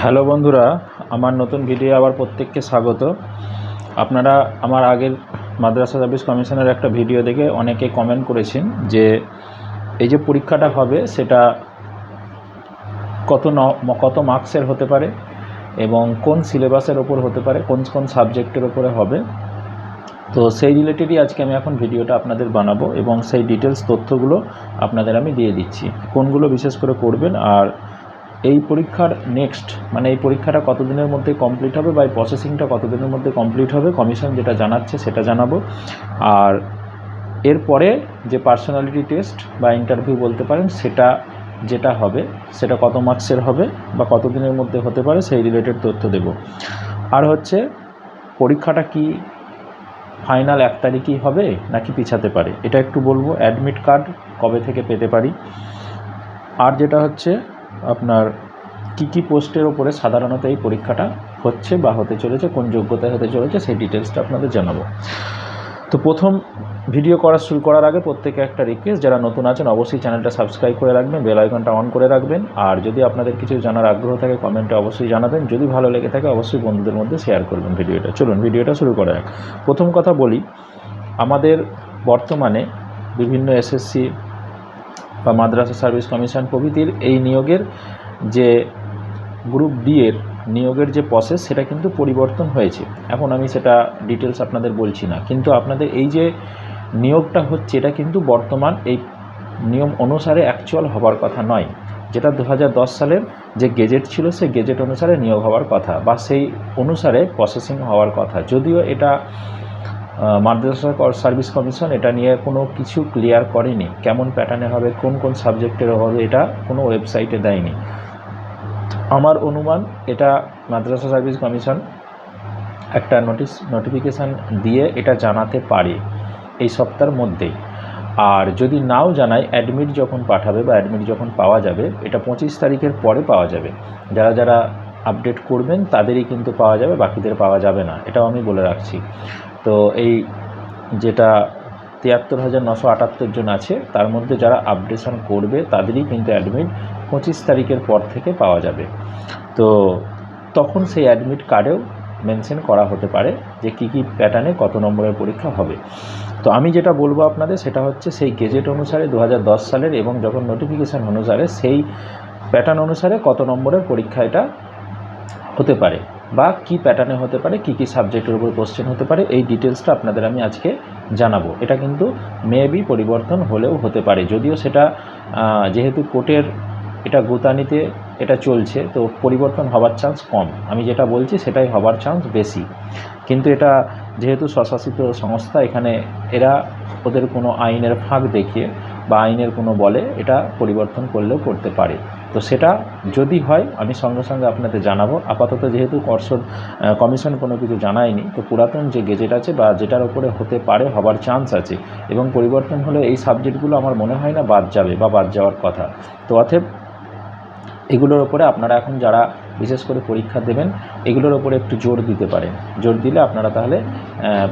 Hello বন্ধুরা, আমার নতুন ভিডিও আবার প্রত্যেককে স্বাগত। আপনারা আমার আগের মাদ্রাসা সার্ভিস কমিশনের একটা ভিডিও দেখে অনেকে কমেন্ট করেছেন যে এই যে পরীক্ষাটা হবে, সেটা কত ন, কত মার্কসের হতে পারে এবং কোন সিলেবাসের ওপর হতে পারে, কোন কোন সাবজেক্টের ওপরে হবে। তো সেই রিলেটেডই আজকে আমি এখন ভিডিওটা আপনাদের বানাবো এবং সেই ডিটেলস তথ্যগুলো আপনাদের আমি দিয়ে দিচ্ছি। কোনগুলো বিশেষ করে করবেন আর এই পরীক্ষার নেক্সট মানে এই পরীক্ষাটা কতদিনের মধ্যে কমপ্লিট হবে বা এই প্রসেসিংটা কতদিনের মধ্যে কমপ্লিট হবে কমিশন যেটা জানাচ্ছে সেটা জানাব। আর এরপরে যে পার্সোনালিটি টেস্ট বা ইন্টারভিউ বলতে পারেন, সেটা যেটা হবে, সেটা কত মার্কসের হবে বা কতদিনের মধ্যে হতে পারে সেই রিলেটেড তথ্য দেব। আর হচ্ছে, পরীক্ষাটা কি ফাইনাল এক তারিখই হবে নাকি পিছাতে পারে? এটা একটু বলব অ্যাডমিট কার্ড কবে থেকে পেতে পারি? আর যেটা হচ্ছে আপনার কী কী পোস্টের ওপরে সাধারণত এই পরীক্ষাটা হচ্ছে বা হতে চলেছে, কোন যোগ্যতায় হতে চলেছে, সেই ডিটেলসটা আপনাদের জানাব। তো প্রথম ভিডিও করা শুরু করার আগে প্রত্যেকে একটা রিকোয়েস্ট যারা নতুন আছেন, অবশ্যই চ্যানেলটা সাবস্ক্রাইব করে রাখবেন বেল আইকনটা অন করে রাখবেন, আর যদি আপনাদের কিছু জানার আগ্রহ থাকে কমেন্টে অবশ্যই জানাবেন, যদি ভালো লেগে থাকে, অবশ্যই বন্ধুদের মধ্যে শেয়ার করবেন ভিডিওটা চলুন ভিডিওটা শুরু করা যাক। প্রথম কথা বলি, আমাদের বর্তমানে বিভিন্ন এসএসসি বা মাদ্রাসা সার্ভিস কমিশন প্রভৃতির এই নিয়োগের যে গ্রুপ ডি এর নিয়োগের যে প্রসেস সেটা কিন্তু পরিবর্তন হয়েছে। এখন আমি সেটা ডিটেলস আপনাদের বলছি না। কিন্তু আপনাদের এই যে নিয়োগটা হচ্ছে, এটা কিন্তু বর্তমান এই নিয়ম অনুসারে অ্যাকচুয়াল হবার কথা নয়। যেটা দু হাজার দশ সালের যে গেজেট ছিল, সেই গেজেট অনুসারে নিয়োগ হওয়ার কথা বা সেই অনুসারে প্রসেসিং হওয়ার কথা। যদিও এটা মাদ্রাসা সার্ভিস কমিশন এটা নিয়ে কোনো কিছু ক্লিয়ার করেনি। কেমন প্যাটার্নে হবে, কোন কোন সাবজেক্টের হবে এটা কোনো ওয়েবসাইটে দেয়নি। আমার অনুমান, এটা মাদ্রাসা সার্ভিস কমিশন একটা নোটিশ নোটিফিকেশান দিয়ে এটা জানাতে পারে এই সপ্তাহের মধ্যেই। আর যদি নাও জানায় অ্যাডমিট যখন পাঠাবে বা অ্যাডমিট যখন পাওয়া যাবে, এটা পঁচিশ তারিখের পরে পাওয়া যাবে। যারা যারা আপডেট করবেন, তাদেরই কিন্তু পাওয়া যাবে, বাকিদের পাওয়া যাবে না। এটাও আমি বলে রাখছি। তো এই যেটা তিয়াত্তর হাজার নশো আটাত্তর জন আছে, তার মধ্যে যারা আপডেশন করবে, তাদেরই কিন্তু অ্যাডমিট পঁচিশ তারিখের পর থেকে পাওয়া যাবে। তো তখন সেই অ্যাডমিট কার্ডেও মেনশন করা হতে পারে যে কী কী প্যাটার্নে কত নম্বরের পরীক্ষা হবে। তো আমি যেটা বলব আপনাদের, সেটা হচ্ছে সেই গেজেট অনুসারে দু হাজার দশ সালের এবং যখন নোটিফিকেশান অনুসারে সেই প্যাটার্ন অনুসারে কত নম্বরের পরীক্ষা এটা হতে পারে। বা কি প্যাটার্নে হতে পারে, কি কি সাবজেক্টের উপর কোশ্চেন হতে পারে, এই ডিটেলসটা আপনাদের আমি আজকে জানাব। এটা কিন্তু মেবি পরিবর্তন হলেও হতে পারে। যদিও সেটা যেহেতু কোর্টের এটা গোতানিতে এটা চলছে, তো পরিবর্তন হওয়ার চান্স কম। আমি যেটা বলছি, সেটাই হবার চান্স বেশি। কিন্তু এটা যেহেতু স্বশাসিত সংস্থা, এখানে এরা ওদের কোনো আইনের ফাঁক দেখিয়ে বা আইনের কোনো বলে এটা পরিবর্তন করলেও করতে পারে। তো সেটা যদি হয়, আমি সঙ্গে সঙ্গে আপনাদের জানাব। আপাতত যেহেতু কর্ষণ কমিশন কোনো কিছু জানায়নি, তো পুরাতন যে গেজেট আছে বা যেটার উপরে হতে পারে, হবার চান্স আছে। এবং পরিবর্তন হলে এই সাবজেক্টগুলো আমার মনে হয় না বাদ যাবে বা বাদ যাওয়ার কথা। তো অতএব এগুলোর ওপরে আপনারা এখন যারা বিশেষ করে পরীক্ষা দেবেন, এগুলোর ওপরে একটু জোর দিতে পারেন। জোর দিলে আপনারা তাহলে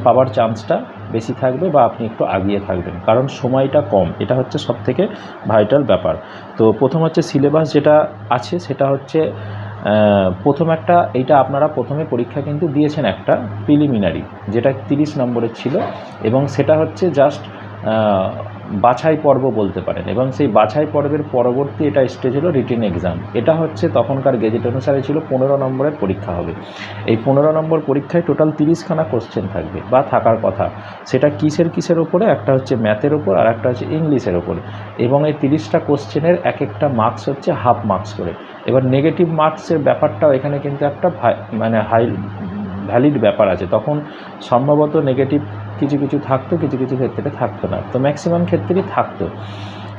পাওয়ার চান্সটা বেশি থাকবে বা আপনি একটু আগিয়ে থাকবেন। কারণ সময়টা কম, এটা হচ্ছে সবথেকে ভাইটাল ব্যাপার। তো প্রথম হচ্ছে সিলেবাস যেটা আছে, সেটা হচ্ছে প্রথম একটা, এইটা আপনারা প্রথমে পরীক্ষা কিন্তু দিয়েছেন একটা প্রিলিমিনারি যেটা তিরিশ নম্বরের ছিল। এবং সেটা হচ্ছে জাস্ট বাছাই পর্ব বলতে পারেন এবং সেই বাছাই পর্বের পরবর্তী এটা স্টেজ হলো রিটেন এক্সাম এটা হচ্ছে তখনকার গেজেট অনুসারে ছিল পনেরো নম্বরের পরীক্ষা হবে। এই পনেরো নম্বর পরীক্ষায় টোটাল তিরিশখানা কোশ্চেন থাকবে বা থাকার কথা। সেটা কিসের কিসের ওপরে একটা হচ্ছে ম্যাথের ওপর আর একটা হচ্ছে ইংলিশের ওপরে এবং এই তিরিশটা কোশ্চেনের এক একটা মার্কস হচ্ছে হাফ মার্কস করে। এবার নেগেটিভ মার্কসের ব্যাপারটাও এখানে কিন্তু একটা মানে হাই ভ্যালিড ব্যাপার আছে। তখন সম্ভবত নেগেটিভ কিছু কিছু থাকতো, কিছু কিছু ক্ষেত্রে থাকতো না। তো ম্যাক্সিমাম ক্ষেত্রেই থাকতো।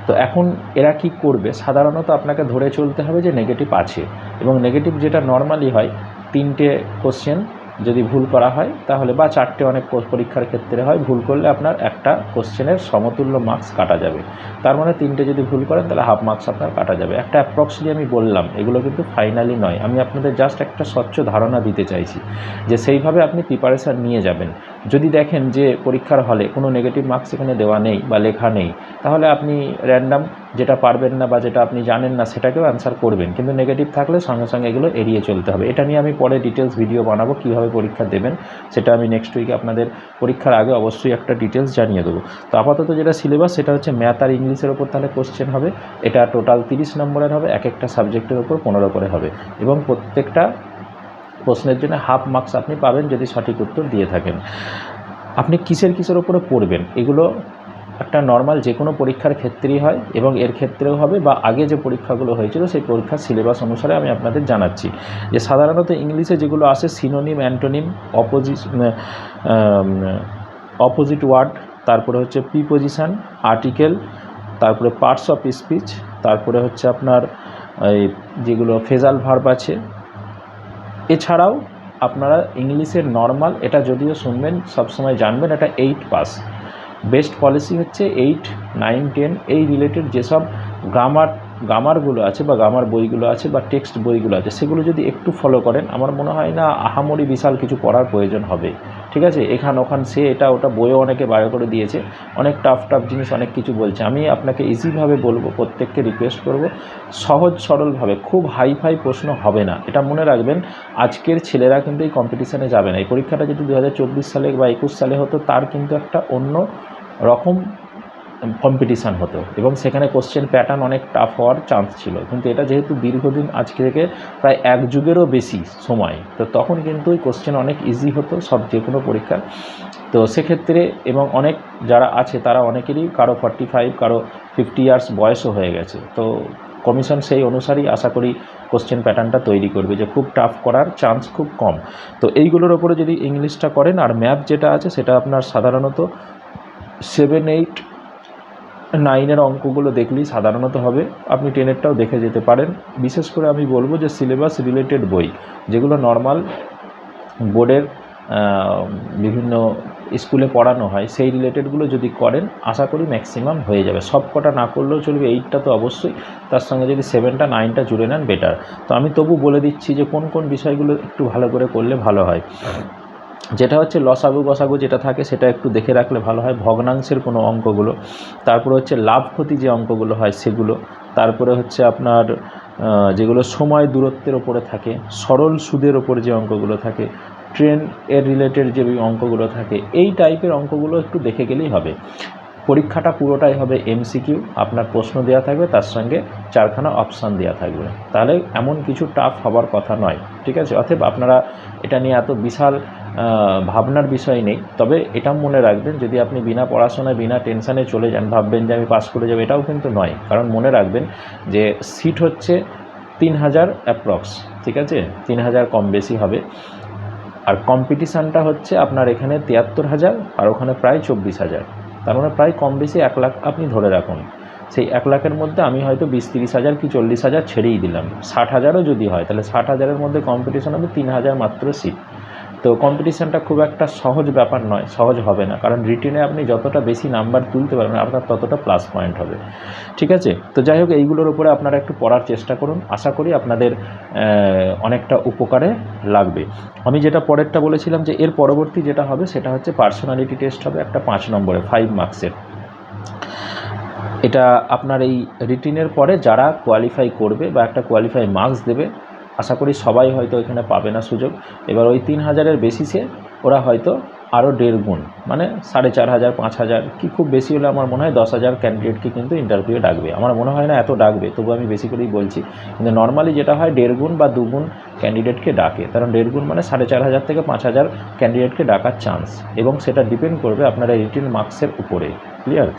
তো এখন এরা কি করবে? সাধারণত আপনাকে ধরে চলতে হবে যে নেগেটিভ আছে। এবং নেগেটিভ যেটা নর্মালি হয়, তিনটে কোশ্চেন যদি ভুল করা হয়, তাহলে বা চারটে অনেক পরীক্ষার ক্ষেত্রে হয়, ভুল করলে আপনার একটা কোশ্চেনের সমতুল্য মার্কস কাটা যাবে। তার মানে তিনটে যদি ভুল করেন, তাহলে হাফ মার্কস আপনার কাটা যাবে। একটা অ্যাপ্রক্সলি আমি বললাম, এগুলো কিন্তু ফাইনালি নয়। আমি আপনাদের জাস্ট একটা স্বচ্ছ ধারণা দিতে চাইছি যে সেইভাবে আপনি প্রিপারেশান নিয়ে যাবেন। যদি দেখেন যে পরীক্ষার হলে কোনো নেগেটিভ মার্কস এখানে দেওয়া নেই বা লেখা নেই, তাহলে আপনি র্যান্ডাম যেটা পারবেন না বা যেটা আপনি জানেন না সেটাকেও অ্যান্সার করবেন। কিন্তু নেগেটিভ থাকলে সঙ্গে সঙ্গে এগুলো এড়িয়ে চলতে হবে। এটা নিয়ে আমি পরে ডিটেলস ভিডিও বানাবো, কীভাবে পরীক্ষা দেবেন, সেটা আমি নেক্সট উইকে আপনাদের পরীক্ষার আগে অবশ্যই একটা ডিটেলস জানিয়ে দেবো। তো আপাতত যেটা সিলেবাস সেটা হচ্ছে ম্যাথ আর ইংলিশের ওপর তাহলে কোশ্চেন হবে। এটা টোটাল তিরিশ নম্বরের হবে, এক একটা সাবজেক্টের ওপর পনেরো করে হবে। এবং প্রত্যেকটা প্রশ্নের জন্য হাফ মার্কস আপনি পাবেন যদি সঠিক উত্তর দিয়ে থাকেন। আপনি কিসের কিসের ওপরে পড়বেন, এগুলো একটা নর্মাল যে কোনো পরীক্ষার ক্ষেত্রেই হয় এবং এর ক্ষেত্রেও হবে বা আগে যে পরীক্ষাগুলো হয়েছিল সেই পরীক্ষার সিলেবাস অনুসারে আমি আপনাদের জানাচ্ছি। যে সাধারণত ইংলিশে যেগুলো আসে synonym antonym opposite opposite word তারপরে হচ্ছে প্রিপোজিশান আর্টিকেল তারপরে পার্টস অফ স্পিচ তারপরে হচ্ছে আপনার এই যেগুলো ফেজাল ভার্ব আছে। এছাড়াও আপনারা ইংলিশের নর্মাল এটা যদিও শুনবেন, সবসময় জানবেন, এটা এইট পাস বেস্ট পলিসি হচ্ছে এইট নাইন টেন এই রিলেটেড যেসব গ্রামার গ্রামারগুলো আছে বা গ্রামার বইগুলো আছে বা টেক্সট বইগুলো আছে, সেগুলো যদি একটু ফলো করেন, আমার মনে হয় না আহামরি বিশাল কিছু পড়ার প্রয়োজন হবে। ঠিক আছে? এখান ওখান সে এটা ওটা বইও অনেকে বাইরে করে দিয়েছে। অনেক টাফ টাফ জিনিস অনেক কিছু বলছে। আমি আপনাকে ইজিভাবে বলব, প্রত্যেককে রিকোয়েস্ট করব, সহজ সরলভাবে খুব হাই ফাই প্রশ্ন হবে না। এটা মনে রাখবেন, আজকের ছেলেরা কিন্তু এই কম্পিটিশানে যাবে না। এই পরীক্ষাটা যদি দু হাজার চব্বিশ সালে বা একুশ সালে হতো, তার কিন্তু একটা অন্য রকম কম্পিটিশান হতো। এবং সেখানে কোশ্চেন প্যাটার্ন অনেক টাফ হওয়ার চান্স ছিল। কিন্তু এটা যেহেতু দীর্ঘদিন আজকে থেকে প্রায় এক যুগেরও বেশি সময়, তো তখন কিন্তু ওই কোশ্চেন অনেক ইজি হতো, সব যে কোনো পরীক্ষা। তো সেক্ষেত্রে এবং অনেক যারা আছে, তারা অনেকেরই কারও ফর্টি ফাইভ কারও ফিফটি ইয়ার্স বয়সও হয়ে গেছে। তো কমিশন সেই অনুসারেই আশা করি কোশ্চেন প্যাটার্নটা তৈরি করবে যে খুব টাফ করার চান্স খুব কম। তো এইগুলোর ওপরে যদি ইংলিশটা করেন, আর ম্যাথ যেটা আছে, সেটা আপনার সাধারণত সেভেন এইট নাইনের অঙ্কগুলো দেখলেই সাধারণত হবে। আপনি টেনেরটাও দেখে যেতে পারেন। বিশেষ করে আমি বলব যে সিলেবাস রিলেটেড বই, যেগুলো নর্মাল বোর্ডের বিভিন্ন স্কুলে পড়ানো হয়, সেই রিলেটেডগুলো যদি করেন, আশা করি ম্যাক্সিমাম হয়ে যাবে। সব কটা না করলেও চলবে, এইটটা তো অবশ্যই। তার সঙ্গে যদি সেভেনটা, নাইনটা জুড়ে নেন, বেটার। তো আমি তবু বলে দিচ্ছি যে কোন কোন বিষয়গুলো একটু ভালো করে করলে ভালো হয়। যেটা হচ্ছে লসাগু গসাগু যেটা থাকে সেটা একটু দেখে রাখলে ভালো হয়। ভগ্নাংশের কোনো অঙ্কগুলো। তারপরে হচ্ছে লাভ ক্ষতি যে অঙ্কগুলো হয় সেগুলো। তারপরে হচ্ছে আপনার যেগুলো সময় দূরত্বের ওপরে থাকে, সরল সুদের ওপর যে অঙ্কগুলো থাকে, ট্রেন এর রিলেটেড যে অঙ্কগুলো থাকে, এই টাইপের অঙ্কগুলো একটু দেখে গেলেই হবে। পরীক্ষাটা পুরোটাই হবে এমসিকিউ আপনার প্রশ্ন দেওয়া থাকবে, তার সঙ্গে চারখানা অপশান দেওয়া থাকবে। তাহলে এমন কিছু টাফ হবার কথা নয়, ঠিক আছে? অতএব আপনারা এটা নিয়ে এত বিশাল ভাবনার বিষয় নেই। তবে এটা মনে রাখবেন, যদি আপনি বিনা পড়াশোনায়, বিনা টেনশানে চলে যান, ভাববেন যে আমি পাস করে যাব, এটাও কিন্তু নয়। কারণ মনে রাখবেন যে সিট হচ্ছে তিন হাজার অ্যাপ্রক্স ঠিক আছে? তিন হাজার কম বেশি হবে। আর কম্পিটিশানটা হচ্ছে আপনার এখানে তিয়াত্তর হাজার, আর ওখানে প্রায় চব্বিশ হাজার। তার মানে প্রায় কম বেশি এক লাখ আপনি ধরে রাখুন। সেই এক লাখের মধ্যে আমি হয়তো বিশ, তিরিশ হাজার কি চল্লিশ হাজার ছেড়েই দিলাম। ষাট হাজারও যদি হয়, তাহলে ষাট হাজারের মধ্যে কম্পিটিশন হবে তিন হাজার মাত্র সিট তো কম্পিটিশানটা খুব একটা সহজ ব্যাপার নয়, সহজ হবে না। কারণ রিটেনে আপনি যতটা বেশি নাম্বার তুলতে পারবেন, আপনার ততটা প্লাস পয়েন্ট হবে। ঠিক আছে? তো যাই হোক, এইগুলোর উপরে আপনারা একটু পড়ার চেষ্টা করুন। আশা করি আপনাদের অনেকটা উপকারে লাগবে। আমি যেটা পরেরটা বলেছিলাম যে, এর পরবর্তী যেটা হবে, সেটা হচ্ছে পার্সোনালিটি টেস্ট হবে একটা পাঁচ নম্বরে ফাইভ মার্কসের এটা আপনার এই রিটিনের পরে যারা কোয়ালিফাই করবে বা একটা কোয়ালিফাই মার্কস দেবে আশা করি সবাই হয়তো এখানে পাবে না সুযোগ। এবার ওই তিন হাজারের বেসিসে ওরা হয়তো আরও দেড় গুণ মানে সাড়ে চার হাজার, পাঁচ হাজার, কি খুব বেশি হলে আমার মনে হয় দশ হাজার ক্যান্ডিডেটকে কিন্তু ইন্টারভিউ ডাকবে। আমার মনে হয় না এত ডাকবে, তবু আমি বেশি করেই বলছি। কিন্তু নর্মালি যেটা হয়, দেড় গুণ বা দুগুণ ক্যান্ডিডেটকে ডাকে। কারণ দেড় গুণ মানে সাড়ে চার হাজার থেকে পাঁচ হাজার ক্যান্ডিডেটকে ডাকার চান্স এবং সেটা ডিপেন্ড করবে আপনার রিটিন মার্কসের উপরে। ক্লিয়ার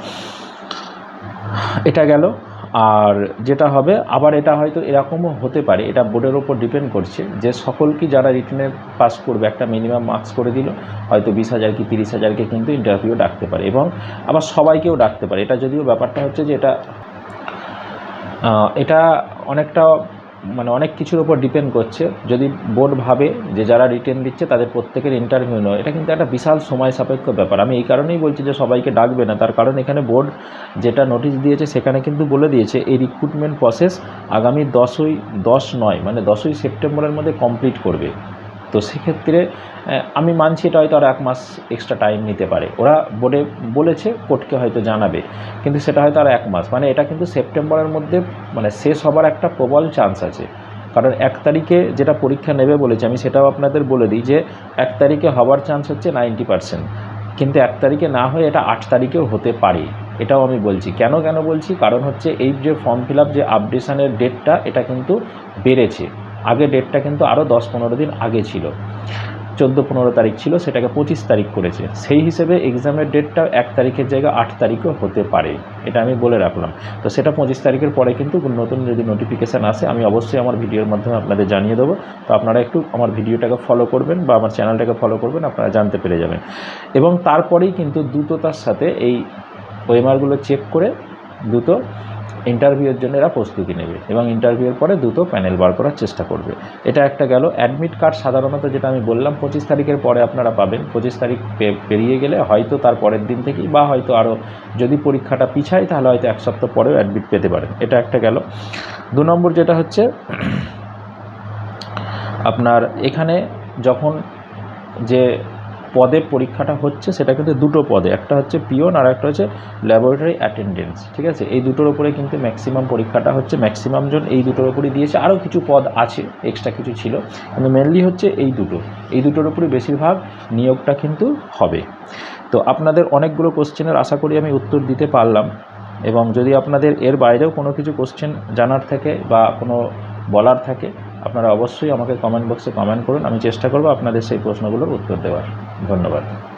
এটা গেল। আর যেটা হবে, আবার এটা হয়তো এরকমও হতে পারে, এটা বোর্ডের ওপর ডিপেন্ড করছে যে সকলকে যারা রিটার্নে পাস করবে, একটা মিনিমাম মার্কস করে দিল, হয়তো বিশ হাজার কি তিরিশ হাজারকে কিন্তু ইন্টারভিউ ডাকতে পারে এবং আবার সবাইকেও ডাকতে পারে। এটা যদিও ব্যাপারটা হচ্ছে যে এটা এটা অনেকটা মানে অনেক কিছুর ওপর ডিপেন্ড করছে। যদি বোর্ড ভাবে যে যারা রিটেন দিচ্ছে তাদের প্রত্যেকের ইন্টারভিউ নয়। এটা কিন্তু একটা বিশাল সময় সাপেক্ষ ব্যাপার। আমি এই কারণেই বলছি যে সবাইকে ডাকবে না। তার কারণ এখানে বোর্ড যেটা নোটিশ দিয়েছে সেখানে কিন্তু বলে দিয়েছে, এই রিক্রুটমেন্ট প্রসেস আগামী দশই দশ নয় মানে দশই সেপ্টেম্বরের মধ্যে কমপ্লিট করবে। তো সেক্ষেত্রে আমি মানছি এটা হয়তো আর এক মাস এক্সট্রা টাইম নিতে পারে। ওরা বোর্ডে বলেছে, কোর্টকে হয়তো জানাবে। কিন্তু সেটা হয়তো আর এক মাস। মানে এটা কিন্তু সেপ্টেম্বরের মধ্যে মানে শেষ হবার একটা প্রবল চান্স আছে। কারণ এক তারিখে যেটা পরীক্ষা নেবে বলেছে, আমি সেটাও আপনাদের বলে দিই যে, এক তারিখে হওয়ার চান্স হচ্ছে নাইনটি পার্সেন্ট কিন্তু এক তারিখে না হয়ে এটা আট তারিখেও হতে পারে। এটাও আমি বলছি। কেন কেন বলছি? কারণ হচ্ছে এই যে ফর্ম ফিল আপ যে আপডেশনের ডেটটা এটা কিন্তু বেড়েছে। আগে ডেটটা কিন্তু আরও দশ পনেরো দিন আগে ছিল। চোদ্দ পনেরো তারিখ ছিল, সেটাকে পঁচিশ তারিখ করেছে। সেই হিসেবে এক্সামের ডেটটা এক তারিখের জায়গায় আট তারিখও হতে পারে। এটা আমি বলে রাখলাম। তো সেটা পঁচিশ তারিখের পরে কিন্তু নতুন যদি নোটিফিকেশান আসে, আমি অবশ্যই আমার ভিডিওর মাধ্যমে আপনাদের জানিয়ে দেবো। তো আপনারা একটু আমার ভিডিওটাকে ফলো করবেন বা আমার চ্যানেলটাকে ফলো করবেন, আপনারা জানতে পেরে যাবেন। এবং তারপরেই কিন্তু দ্রুততার সাথে এই ওয়েমারগুলো চেক করে দ্রুত ইন্টারভিউয়ের জন্য এরা প্রস্তুতি নেবে এবং ইন্টারভিউয়ের পরে দ্রুত প্যানেল বার করার চেষ্টা করবে। এটা একটা গেল। অ্যাডমিট কার্ড সাধারণত যেটা আমি বললাম, পঁচিশ তারিখের পরে আপনারা পাবেন। পঁচিশ তারিখ পেরিয়ে গেলে হয়তো তার পরের দিন থেকেই বা হয়তো আরও যদি পরীক্ষাটা পিছায়, তাহলে হয়তো এক সপ্তাহ পরেও অ্যাডমিট পেতে পারেন। এটা একটা গেল। দু নম্বর যেটা হচ্ছে, আপনার এখানে যখন যে পদে পরীক্ষাটা হচ্ছে, সেটা কিন্তু দুটো পদে, একটা হচ্ছে পিওন আর একটা হচ্ছে ল্যাবরেটরি অ্যাটেন্ডেন্স ঠিক আছে? এই দুটোর উপরে কিন্তু ম্যাক্সিমাম পরীক্ষাটা হচ্ছে ম্যাক্সিমাম জন এই দুটোর উপরই দিয়েছে, আরও কিছু পদ আছে এক্সট্রা কিছু ছিল, কিন্তু মেনলি হচ্ছে এই দুটো, এই দুটোর উপরই বেশিরভাগ নিয়োগটা কিন্তু হবে। তো আপনাদের অনেকগুলো কোশ্চেনের আশা করি আমি উত্তর দিতে পারলাম, এবং যদি আপনাদের এর বাইরেও কোনো কিছু কোশ্চেন জানার থাকে বা কোনো বলার থাকে আপনারা অবশ্যই আমাকে কমেন্ট বক্সে কমেন্ট করুন। আমি চেষ্টা করব আপনাদের সেই প্রশ্নগুলোর উত্তর দেওয়ার। ধন্যবাদ।